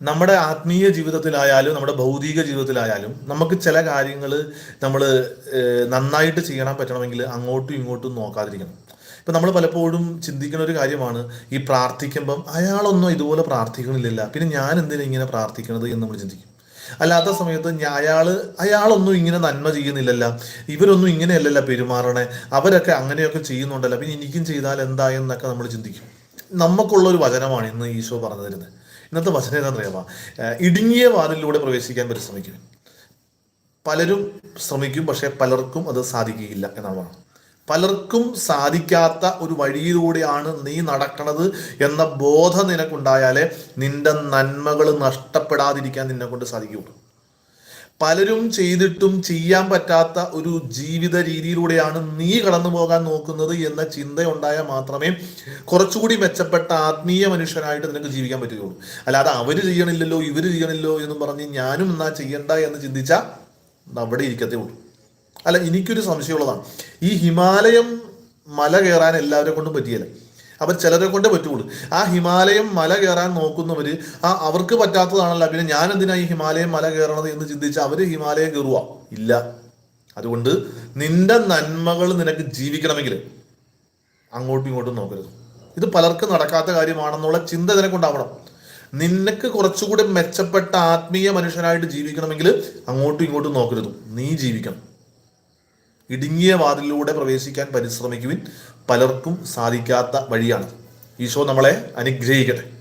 നമ്മുടെ ആത്മീയ ജീവിതത്തിലായാലും നമ്മുടെ ഭൗതിക ജീവിതത്തിലായാലും നമുക്ക് ചില കാര്യങ്ങൾ നമ്മൾ നന്നായിട്ട് ചെയ്യണം പറ്റണമെങ്കിൽ അങ്ങോട്ടും ഇങ്ങോട്ടും നോക്കാതിരിക്കണം. ഇപ്പം നമ്മൾ പലപ്പോഴും ചിന്തിക്കുന്ന ഒരു കാര്യമാണ് ഈ പ്രാർത്ഥിക്കുമ്പം അയാളൊന്നും ഇതുപോലെ പ്രാർത്ഥിക്കണില്ല പിന്നെ ഞാൻ എന്തിനാ ഇങ്ങനെ പ്രാർത്ഥിക്കണത് എന്ന് നമ്മൾ ചിന്തിക്കും. അല്ലാത്ത സമയത്ത് അയാൾ അയാൾ അയാളൊന്നും ഇങ്ങനെ നന്മ ചെയ്യുന്നില്ലല്ല. ഇവരൊന്നും ഇങ്ങനെയല്ലല്ല പെരുമാറണേ. അവരൊക്കെ അങ്ങനെയൊക്കെ ചെയ്യുന്നുണ്ടല്ലോ. പിന്നെ എനിക്കും ചെയ്താൽ എന്താ എന്നൊക്കെ നമ്മൾ ചിന്തിക്കും. നമുക്കുള്ള ഒരു വചനമാണ് ഇന്ന് ഈശോ പറഞ്ഞു തരുന്നത്. ഇന്നത്തെ വചനം എന്താണെന്നറിയാമോ ഇടുങ്ങിയ വാതിലൂടെ പ്രവേശിക്കാൻ പരിശ്രമിക്കും പലരും ശ്രമിക്കും പക്ഷേ പലർക്കും അത് സാധിക്കുകയില്ല എന്നാണ്. പലർക്കും സാധിക്കാത്ത ഒരു വഴിയിലൂടെയാണ് നീ നടക്കണത് എന്ന ബോധം നിനക്കുണ്ടായാലേ നിന്റെ നന്മകൾ നഷ്ടപ്പെടാതിരിക്കാൻ നിന്നെ കൊണ്ട് സാധിക്കുകയുള്ളൂ. പലരും ചെയ്തിട്ടും ചെയ്യാൻ പറ്റാത്ത ഒരു ജീവിത രീതിയിലൂടെയാണ് നീ കടന്നു പോകാൻ നോക്കുന്നത് എന്ന ചിന്തയുണ്ടായാൽ മാത്രമേ കുറച്ചുകൂടി മെച്ചപ്പെട്ട ആത്മീയ മനുഷ്യനായിട്ട് നിനക്ക് ജീവിക്കാൻ പറ്റുകയുള്ളൂ. അല്ലാതെ അവർ ചെയ്യണില്ലല്ലോ ഇവർ ചെയ്യണില്ലോ എന്ന് പറഞ്ഞ് ഞാനും എന്നാ ചെയ്യണ്ട എന്ന് ചിന്തിച്ചാൽ അവിടെ ഇരിക്കത്തേ ഉള്ളൂ. അല്ല എനിക്കൊരു സംശയമുള്ളതാണ്. ഈ ഹിമാലയം മല കയറാൻ എല്ലാവരെ കൊണ്ടും പറ്റിയല്ല? അപ്പം ചിലരെ കൊണ്ടേ പറ്റുള്ളൂ. ആ ഹിമാലയം മല കയറാൻ നോക്കുന്നവര് ആ അവർക്ക് പറ്റാത്തതാണല്ലോ. പിന്നെ ഞാൻ എന്തിനാ ഈ ഹിമാലയം മല കയറണത് എന്ന് ചിന്തിച്ച് അവർ ഹിമാലയം കയറുക? ഇല്ല. അതുകൊണ്ട് നിന്റെ നന്മകൾ നിനക്ക് ജീവിക്കണമെങ്കിൽ അങ്ങോട്ടും ഇങ്ങോട്ടും നോക്കരുത്. ഇത് പലർക്കും നടക്കാത്ത കാര്യമാണെന്നുള്ള ചിന്ത നിനക്കുണ്ടാവണം നിനക്ക് കുറച്ചുകൂടി മെച്ചപ്പെട്ട ആത്മീയ മനുഷ്യനായിട്ട് ജീവിക്കണമെങ്കിൽ അങ്ങോട്ടും ഇങ്ങോട്ടും നോക്കരുത്. നീ ജീവിക്കണം. ഇടുങ്ങിയ വാതിലിലൂടെ പ്രവേശിക്കാൻ പരിശ്രമിക്കുവിൻ പലർക്കും സാധിക്കാത്ത വഴിയാണ്. ഈശോ നമ്മളെ അനുഗ്രഹിക്കട്ടെ.